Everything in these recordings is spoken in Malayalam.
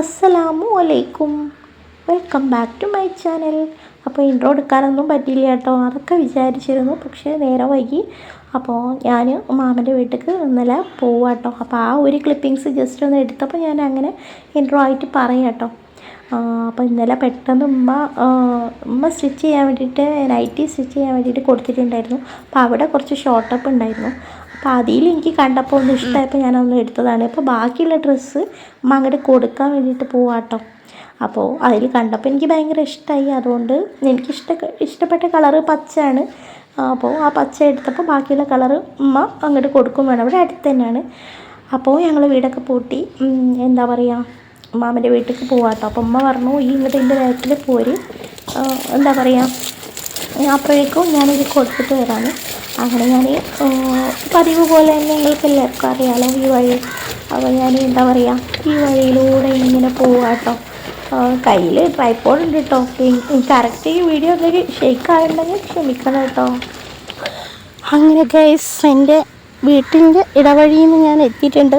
അസ്സലാമു അലൈക്കും. Welcome back to my channel അപ്പോൾ ഇൻട്രോ എടുക്കാനൊന്നും പറ്റിയില്ല കേട്ടോ. അതൊക്കെ വിചാരിച്ചിരുന്നു. പക്ഷേ നേരെ വൈകി. അപ്പോൾ ഞാൻ മാമന്റെ വീട്ടിലേക്ക് ഇന്നലെ പോവാം കേട്ടോ. അപ്പോൾ ആ ഒരു ക്ലിപ്പിങ്സ് ജസ്റ്റ് ഒന്ന് എടുത്തപ്പോൾ ഞാൻ അങ്ങനെ ഇൻട്രോ ആയിട്ട് പറയാം കേട്ടോ. അപ്പോൾ ഇന്നലെ പെട്ടെന്ന് ഉമ്മ ഉമ്മ സ്റ്റിച്ച് ചെയ്യാൻ വേണ്ടിയിട്ട് നൈറ്റി സ്റ്റിച്ച് ചെയ്യാൻ വേണ്ടിയിട്ട് കൊടുത്തിട്ടുണ്ടായിരുന്നു. അപ്പോൾ അവിടെ കുറച്ച് ഷോർട്ടപ്പ് ഉണ്ടായിരുന്നു. അപ്പോൾ അതിൽ എനിക്ക് കണ്ടപ്പോൾ ഒന്ന് ഇഷ്ടമായപ്പോൾ ഞാനൊന്ന് എടുത്തതാണ്. അപ്പോൾ ബാക്കിയുള്ള ഡ്രസ്സ് അങ്ങോട്ട് കൊടുക്കാൻ വേണ്ടിയിട്ട് പോവാട്ടോ. അപ്പോൾ അതിൽ കണ്ടപ്പോൾ എനിക്ക് ഭയങ്കര ഇഷ്ടമായി അതുകൊണ്ട് എനിക്ക് ഇഷ്ട ഇഷ്ടപ്പെട്ട കളറ് പച്ചയാണ്. അപ്പോൾ ആ പച്ച എടുത്തപ്പോൾ ബാക്കിയുള്ള കളറ് ഉമ്മ അങ്ങോട്ട് കൊടുക്കും വേണം. അവിടെ അടുത്ത് തന്നെയാണ്. അപ്പോൾ ഞങ്ങൾ വീടൊക്കെ പൂട്ടി എന്താ പറയുക മാമന്റെ വീട്ടിലേക്ക് പോവാട്ടോ. അപ്പോൾ ഉമ്മ പറഞ്ഞു ഈ ഇങ്ങോട്ട് എന്റെ ബാക്കിൽ പോര്. എന്താ പറയുക അപ്പോഴേക്കും ഞാനിത് കൊടുത്തിട്ട് വരാമെന്ന് അങ്ങനെ ഞാൻ പതിവ് പോലെ തന്നെ നിങ്ങൾക്ക് എല്ലാവർക്കും അറിയാമല്ലോ ഈ വഴി. അപ്പോൾ ഞാൻ എന്താ പറയുക ഈ വഴിയിലൂടെ ഇങ്ങനെ പോവാട്ടോ കയ്യിൽ ട്രൈപ്പോഡ് ഉണ്ട് കേട്ടോ കറക്റ്റ് ഈ വീഡിയോ എന്തെങ്കിലും ഷെയ്ക്ക് ആയിട്ടുണ്ടെങ്കിൽ ക്ഷമിക്കണം കേട്ടോ അങ്ങനെ ഗൈസ് എന്റെ വീട്ടിന്റെ ഇടവഴിയിൽ നിന്ന് ഞാൻ എത്തിയിട്ടുണ്ട്.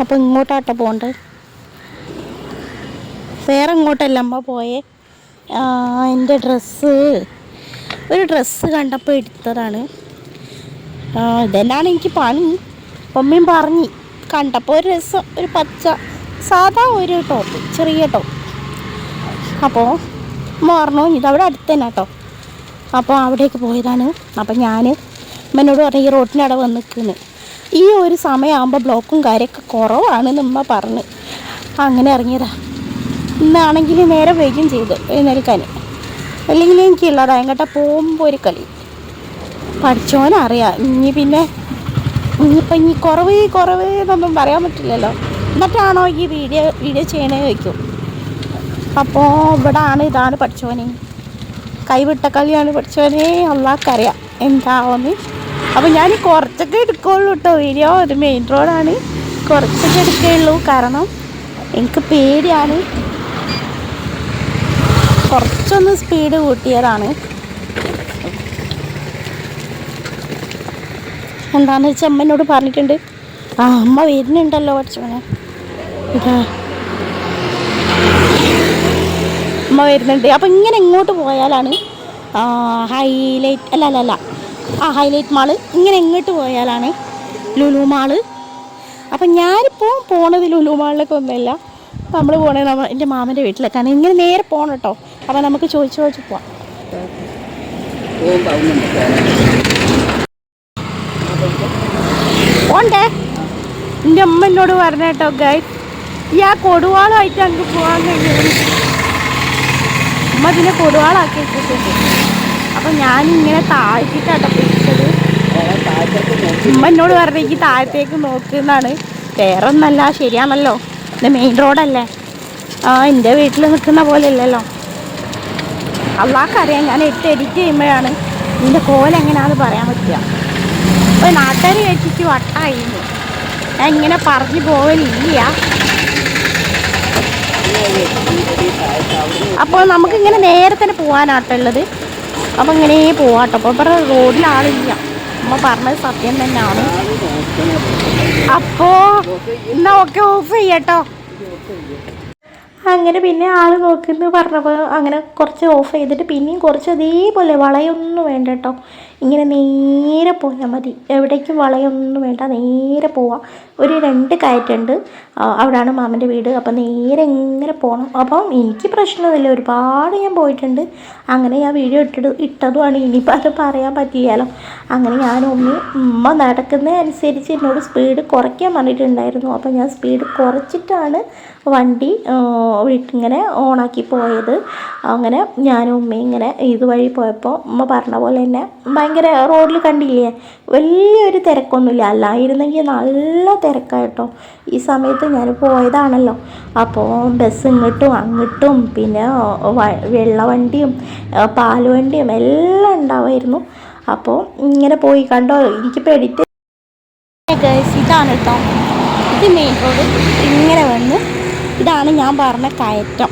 അപ്പോൾ ഇങ്ങോട്ടാട്ടോ പോകേണ്ടത് വേറെ ഇങ്ങോട്ടല്ല അമ്മ പോയേ. എന്റെ ഡ്രസ്സ് ഒരു ഡ്രസ്സ് കണ്ടപ്പോൾ എടുത്തതാണ്. ഇതെന്നാണ് എനിക്ക് പണി. അമ്മയും പറഞ്ഞ് കണ്ടപ്പോൾ ഒരു രസം ഒരു പച്ച സാധാ ഒരു ടോപ്പ് ചെറിയ ടോപ്പ് അപ്പോൾ മോർണോ ഇതവിടെ അടുത്ത് തന്നെ കേട്ടോ അപ്പോൾ അവിടേക്ക് പോയതാണ്. അപ്പോൾ ഞാൻ അമ്മനോട് പറഞ്ഞു ഈ റോട്ടിന്റെ അവിടെ വന്ന് നിൽക്കുന്നു ഈ ഒരു സമയമാകുമ്പോൾ ബ്ലോക്കും കാര്യമൊക്കെ കുറവാണെന്ന് ഉമ്മ പറഞ്ഞ്. അങ്ങനെ ഇറങ്ങിയതാ. ഇന്നാണെങ്കിൽ നേരെ വൈകും ചെയ്തു എഴുന്നേൽക്കാൻ അല്ലെങ്കിൽ എനിക്കുള്ളതാ എങ്ങോട്ടാ പോകുമ്പോൾ ഒരു കളി. പഠിച്ചോനറിയാം ഇനി പിന്നെ ഇനിയിപ്പോൾ ഇനി കുറവ് കുറവ് എന്നൊന്നും പറയാൻ പറ്റില്ലല്ലോ. എന്നിട്ടാണോ ഈ വീഡിയോ വീഡിയോ ചെയ്യണേ ചോദിക്കും. അപ്പോൾ ഇവിടെ ആണ് ഇതാണ് പഠിച്ചോനെ. കൈവിട്ട കളിയാണ് പഠിച്ചോനെ. അള്ളാഹ്ക്കറിയാം എന്താവുമെന്ന് അപ്പോൾ ഞാൻ കുറച്ചൊക്കെ എടുക്കുള്ളൂ കേട്ടോ വീഡിയോ ഒരു മെയിൻ റോഡാണ് കുറച്ചൊക്കെ എടുക്കുകയുള്ളൂ കാരണം എനിക്ക് പേടിയാണ്. കുറച്ചൊന്ന് സ്പീഡ് കൂട്ടിയതാണ്. എന്താണെന്ന് വെച്ചാൽ അമ്മ എന്നോട് പറഞ്ഞിട്ടുണ്ട്. ആ അമ്മ വരുന്നുണ്ടല്ലോ പഠിച്ചവനെ അമ്മ വരുന്നുണ്ട്. അപ്പം ഇങ്ങനെ ഇങ്ങോട്ട് പോയാലാണ് ഹൈലൈറ്റ് അല്ല അല്ല അല്ല. ആ ഹൈലൈറ്റ് മാൾ ഇങ്ങനെ ഇങ്ങോട്ട് പോയാലാണ് ലുലു മാൾ അപ്പം ഞാനിപ്പോൾ പോണത് ലുലു മാളിലേക്ക് ഒന്നുമല്ല. നമ്മൾ പോകണേ നമ്മൾ എന്റെ മാമന്റെ കാരണം ഇങ്ങനെ നേരെ പോകണം കേട്ടോ. അപ്പം നമുക്ക് ചോദിച്ചു ചോദിച്ചു പോവാം. പോണ്ടേ? എന്റെ അമ്മ എന്നോട് പറഞ്ഞ കേട്ടോ ഗൈ ഈ ആ കൊടുവാളായിട്ട് അങ്ങ് പോകാൻ കഴിയും അമ്മ ഇതിനെ കൊടുവാളാക്കി വെച്ചിട്ടുണ്ട്. അപ്പം ഞാനിങ്ങനെ താഴ്ത്തിട്ടാട്ടോ പിടിച്ചത് ഉമ്മ എന്നോട് പറഞ്ഞു ഈ താഴത്തേക്ക് നോക്കുന്നാണ് വേറെ ഒന്നല്ല ശരിയാണല്ലോ. ഇത് മെയിൻ റോഡല്ലേ ആ എന്റെ വീട്ടിൽ നിൽക്കുന്ന പോലെ ഇല്ലല്ലോ. അള്ളാഹ്ക്കറിയാം ഞാൻ എട്ട് എഡിറ്റ് ചെയ്യുമ്പോഴാണ് ഇതിന്റെ കോലെങ്ങനെയാണെന്ന് പറയാൻ പറ്റുക. അപ്പോൾ നാട്ടുകാർ കഴിച്ചിട്ട് വട്ടായി. ഞാൻ ഇങ്ങനെ പറഞ്ഞു പോകലില്ല അപ്പോൾ നമുക്കിങ്ങനെ നേരെ തന്നെ പോകാനാട്ടോ ഉള്ളത്. അപ്പോൾ ഇങ്ങനെ പോവാട്ടോ. അപ്പോൾ ഇവിടെ റോഡിലാളില്ല നമ്മൾ പറഞ്ഞത് സത്യം തന്നെയാണ്. അപ്പോൾ എന്നാ ഓക്കെ ഓഫ് ചെയ്യട്ടോ. അങ്ങനെ പിന്നെ ആൾ നോക്കുന്നു പറഞ്ഞപ്പോൾ അങ്ങനെ കുറച്ച് ഓഫ് ചെയ്തിട്ട് പിന്നെയും കുറച്ച് അതേപോലെ വളയൊന്നും വേണ്ട കേട്ടോ ഇങ്ങനെ നേരെ പോയാൽ മതി. എവിടേക്കും വളയൊന്നും വേണ്ട. നേരെ പോവാം. ഒരു രണ്ട് കയറ്റുണ്ട്. അവിടെയാണ് മാമന്റെ വീട്. അപ്പം നേരെ ഇങ്ങനെ പോകണം അപ്പം എനിക്ക് പ്രശ്നമില്ല. ഒരുപാട് ഞാൻ പോയിട്ടുണ്ട്. അങ്ങനെ ഞാൻ വീഡിയോ ഇട്ടിട്ട് ഇട്ടതുമാണ്. ഇനിയിപ്പോൾ അത് പറയാൻ പറ്റിയാലോ? അങ്ങനെ ഞാൻ ഒന്ന് ഉമ്മ നടക്കുന്ന അനുസരിച്ച് എന്നോട് സ്പീഡ് കുറയ്ക്കാൻ പറഞ്ഞിട്ടുണ്ടായിരുന്നു. അപ്പം ഞാൻ സ്പീഡ് കുറച്ചിട്ടാണ് വണ്ടി വീട്ടിങ്ങനെ ഓണാക്കി പോയത്. അങ്ങനെ ഞാനും ഉമ്മയും ഇങ്ങനെ ഇതുവഴി പോയപ്പോൾ ഉമ്മ പറഞ്ഞ പോലെ തന്നെ ഭയങ്കര റോഡിൽ കണ്ടില്ലേ? വലിയൊരു തിരക്കൊന്നുമില്ല. അല്ലായിരുന്നെങ്കിൽ നല്ല തിരക്കായിട്ടോ. ഈ സമയത്ത് ഞാൻ പോയതാണല്ലോ. അപ്പോൾ ബസ് ഇങ്ങോട്ടും അങ്ങോട്ടും പിന്നെ വെള്ളവണ്ടിയും പാലുവണ്ടിയും എല്ലാം ഉണ്ടാവുമായിരുന്നു അപ്പോൾ ഇങ്ങനെ പോയി കണ്ടോ? എനിക്ക് പെടിറ്റ് ഇതാണ് കേട്ടോ. ഇത് മെയിൻ റോഡ് ഇങ്ങനെ വന്ന് ഇതാണ് ഞാൻ പറഞ്ഞ കയറ്റം.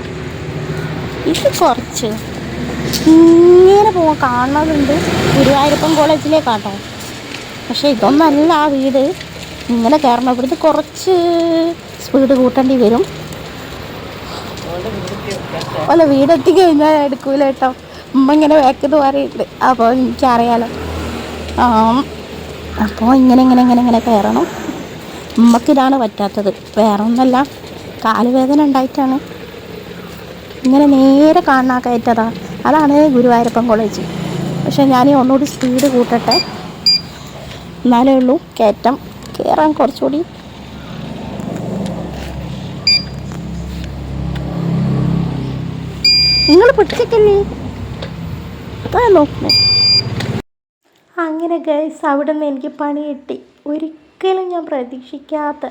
ഇത് കുറച്ച് ഇങ്ങനെ പോകാൻ കാണുന്നതുണ്ട് ഗുരുവായൂരപ്പൻ കോളേജിലേക്കാട്ടോ. പക്ഷേ ഇതൊന്നല്ല ആ വീട്. ഇങ്ങനെ കയറണം ഇവിടുന്ന് കുറച്ച് സ്പീഡ് കൂട്ടേണ്ടി വരും. അല്ല വീടെത്തി കഴിഞ്ഞാൽ എടുക്കൂല കേട്ടോ. ഉമ്മ ഇങ്ങനെ വേക്കത് പറയുന്നുണ്ട് അപ്പോൾ എനിക്കറിയാലോ. അപ്പോൾ ഇങ്ങനെ ഇങ്ങനെ ഇങ്ങനെ ഇങ്ങനെ കയറണം. ഉമ്മക്കിതാണ് പറ്റാത്തത്. വേറെ ഒന്നല്ല കാലുവേദന ഉണ്ടായിട്ടാണ്. ഇങ്ങനെ നേരെ കാണാൻ കയറ്റതാ. അതാണ് ഗുരുവായൂരപ്പൻ കോളേജ്. പക്ഷേ ഞാൻ ഒന്നുകൂടി സ്പീഡ് കൂട്ടട്ടെ. എന്നാലേ ഉള്ളൂ കയറ്റം. കയറാൻ കുറച്ചുകൂടി. നിങ്ങൾ പൊട്ടിക്കല്ലേ അതാ അങ്ങനെ ഗൈസ് അവിടെ നിന്ന് എനിക്ക് പണി കിട്ടി. ഒരിക്കലും ഞാൻ പ്രതീക്ഷിക്കാത്ത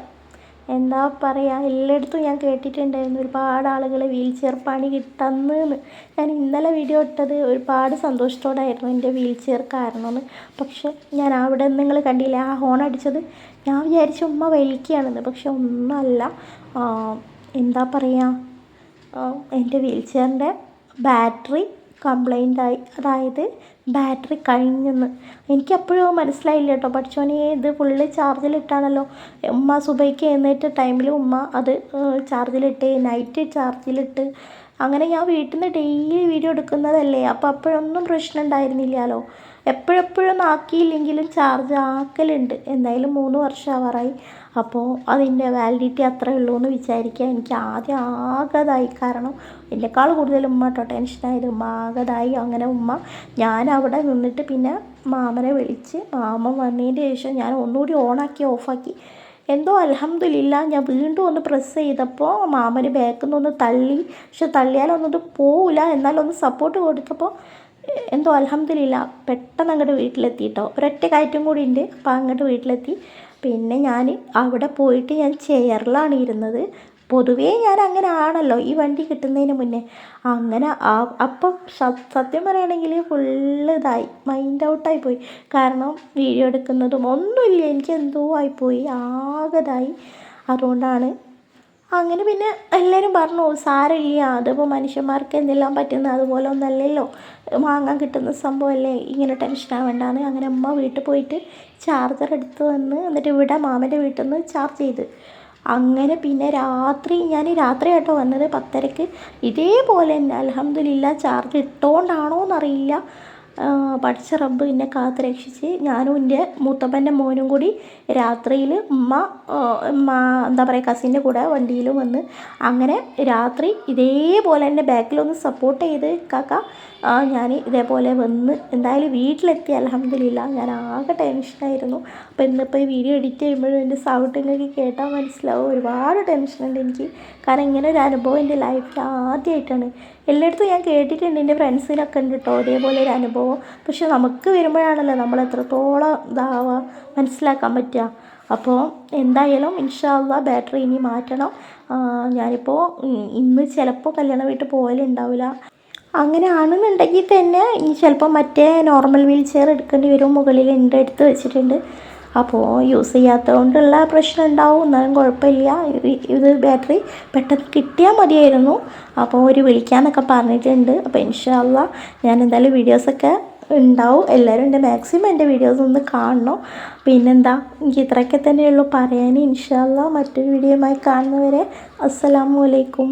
എന്താ പറയുക എല്ലായിടത്തും ഞാൻ കേട്ടിട്ടുണ്ടായിരുന്നു ഒരുപാട് ആളുകൾ വീൽ ചെയർ പണി കിട്ടുന്നെന്ന്. ഞാൻ ഇന്നലെ വീഡിയോ ഇട്ടത് ഒരുപാട് സന്തോഷത്തോടായിരുന്നു എന്റെ വീൽ ചെയർ കാരണമെന്ന് പക്ഷെ ഞാൻ അവിടെ നിങ്ങൾ കണ്ടില്ല ആ ഹോൺ അടിച്ചത്? ഞാൻ വിചാരിച്ചു ഉമ്മ വലിക്കുകയാണെന്ന്. പക്ഷെ ഒന്നുമല്ല. എന്താ പറയുക എന്റെ വീൽ ചെയറിന്റെ ബാറ്ററി കംപ്ലൈന്റ് ആയി. അതായത് ബാറ്ററി കഴിഞ്ഞെന്ന്. എനിക്ക് അപ്പോഴും മനസ്സിലായില്ല കേട്ടോ പഠിച്ചോനെ ഇത് ഫുള്ള് ചാർജിലിട്ടാണല്ലോ ഉമ്മ സുബൈക്ക് എഴുന്നേറ്റ ടൈമിൽ ഉമ്മ അത് ചാർജിലിട്ട് നൈറ്റ് ചാർജിലിട്ട് അങ്ങനെ ഞാൻ വീട്ടിൽ നിന്ന് ഡെയിലി വീഡിയോ എടുക്കുന്നതല്ലേ. അപ്പോൾ അപ്പോഴൊന്നും പ്രശ്നം ഉണ്ടായിരുന്നില്ലല്ലോ. എപ്പോഴെപ്പോഴൊന്നും ആക്കിയില്ലെങ്കിലും ചാർജ് ആക്കലുണ്ട്. എന്തായാലും മൂന്ന് വർഷം ആവാറായി അപ്പോൾ അതിന്റെ വാലിഡിറ്റി അത്രേ ഉള്ളൂ എന്ന് വിചാരിക്കുക. എനിക്ക് ആദ്യം ആകതായി. കാരണം എന്നെക്കാൾ കൂടുതൽ ഉമ്മ കേട്ടോ ടെൻഷനായത് ഉമ്മ ആകതായി. അങ്ങനെ ഉമ്മ ഞാൻ അവിടെ നിന്നിട്ട് പിന്നെ മാമനെ വിളിച്ച് മാമൻ വന്നതിന്റെ ശേഷം ഞാൻ ഒന്നുകൂടി ഓണാക്കി ഓഫാക്കി എന്തോ അലഹമില്ല ഞാൻ വീണ്ടും ഒന്ന് പ്രസ് ചെയ്തപ്പോൾ മാമന് ബാക്കിൽ നിന്ന് ഒന്ന് തള്ളി. പക്ഷെ തള്ളിയാലൊന്നും ഇത് പോവില്ല എന്നാലൊന്ന് സപ്പോർട്ട് കൊടുത്തപ്പോൾ എന്തോ അലഹമില്ല പെട്ടെന്ന് അങ്ങോട്ട് വീട്ടിലെത്തി കേട്ടോ. ഒരൊറ്റ കയറ്റം കൂടി ഉണ്ട്. അപ്പോൾ അങ്ങോട്ട് വീട്ടിലെത്തി. പിന്നെ ഞാൻ അവിടെ പോയിട്ട് ഞാൻ ചെയറിലാണ് ഇരുന്നത്. പൊതുവേ ഞാൻ അങ്ങനെ ആണല്ലോ ഈ വണ്ടി കിട്ടുന്നതിന് മുന്നേ. അങ്ങനെ ആ- അപ്പം സത്യം പറയുകയാണെങ്കിൽ ഫുള്ള് ഇതായി മൈൻഡ് ഔട്ടായി പോയി കാരണം വീഡിയോ എടുക്കുന്നതും ഒന്നുമില്ല. എനിക്ക് എന്തോ ആയിപ്പോയി ആകതായി. അതുകൊണ്ടാണ് അങ്ങനെ പിന്നെ എല്ലാവരും പറഞ്ഞു സാരമില്ല അതിപ്പോൾ മനുഷ്യന്മാർക്ക് എന്തെല്ലാം പറ്റുന്ന അതുപോലെ ഒന്നല്ലല്ലോ. വാങ്ങാൻ കിട്ടുന്ന സംഭവമല്ലേ? ഇങ്ങനെ ടെൻഷൻ ആവേണ്ടാന്ന്. അങ്ങനെ അമ്മ വീട്ടിൽ പോയിട്ട് ചാർജർ എടുത്ത് വന്ന് എന്നിട്ട് ഇവിടെ മാമന്റെ വീട്ടിൽ നിന്ന് ചാർജ് ചെയ്ത്. അങ്ങനെ പിന്നെ രാത്രി ഞാൻ രാത്രി കേട്ടോ വന്നത് പത്തരക്ക് ഇതേപോലെ തന്നെ അലഹമ്മദില്ല ചാർജ് ഇട്ടുകൊണ്ടാണോ എന്നറിയില്ല പഠിച്ച റബ്ബ് എന്നെ കാത്ത് രക്ഷിച്ച് ഞാനും എന്റെ മൂത്തപ്പന്റെ മോനും കൂടി രാത്രിയിൽ ഉമ്മ ഉമ്മ എന്താ പറയുക കസിന്റെ കൂടെ വണ്ടിയിൽ വന്ന് അങ്ങനെ രാത്രി ഇതേപോലെ എന്റെ ബാക്കിലൊന്ന് സപ്പോർട്ട് ചെയ്ത് കാക്ക ഞാൻ ഇതേപോലെ വന്ന് എന്തായാലും വീട്ടിലെത്തി. അലഹമ്മദില്ല ഞാൻ ആകെ ടെൻഷനായിരുന്നു അപ്പോൾ ഇന്നിപ്പോൾ ഈ വീഡിയോ എഡിറ്റ് ചെയ്യുമ്പോഴും എന്റെ സൗണ്ട് കേട്ടാൽ മനസ്സിലാവും. ഒരുപാട് ടെൻഷനുണ്ട് എനിക്ക്. കാരണം ഇങ്ങനെ ഒരു അനുഭവം എന്റെ ലൈഫിൽ ആദ്യമായിട്ടാണ് എല്ലായിടത്തും ഞാൻ കേട്ടിട്ടുണ്ട്. എന്റെ ഫ്രണ്ട്സിനൊക്കെ ഉണ്ട് കേട്ടോ അതേപോലെ ഒരു അനുഭവം. പക്ഷെ നമുക്ക് വരുമ്പോഴാണല്ലോ നമ്മൾ എത്രത്തോളം ഇതാവുക മനസ്സിലാക്കാൻ പറ്റുക. അപ്പോൾ എന്തായാലും ഇൻഷാല്ല ബാറ്ററി ഇനി മാറ്റണം. ആ, ഞാനിപ്പോൾ ഇന്ന് ചിലപ്പോൾ കല്യാണ വീട്ടിൽ പോകലുണ്ടാവില്ല അങ്ങനെ ആണെന്നുണ്ടെങ്കിൽ തന്നെ ഇനി ചിലപ്പോൾ മറ്റേ നോർമൽ വീൽ ചെയർ എടുക്കേണ്ടി വരും. മുകളിൽ ഉണ്ട് എടുത്ത് വെച്ചിട്ടുണ്ട്. അപ്പോൾ യൂസ് ചെയ്യാത്തത് കൊണ്ടുള്ള പ്രശ്നം ഉണ്ടാവും. എന്നാലും കുഴപ്പമില്ല. ഇത് ബാറ്ററി പെട്ടെന്ന് കിട്ടിയാൽ മതിയായിരുന്നു. അപ്പോൾ ഒരു വിളിക്കാമെന്നൊക്കെ പറഞ്ഞിട്ടുണ്ട്. അപ്പോൾ ഇൻഷാല്ല ഞാൻ എന്തായാലും വീഡിയോസൊക്കെ ഉണ്ടാവും. എല്ലാവരും എന്റെ മാക്സിമം എന്റെ വീഡിയോസ് ഒന്ന് കാണണം. പിന്നെന്താ എനിക്ക് ഇത്രയൊക്കെ തന്നെയുള്ളൂ പറയാൻ. ഇൻഷാല്ല മറ്റൊരു വീഡിയോയുമായി കാണുന്നവരെ അസ്സലാമു അലൈക്കും.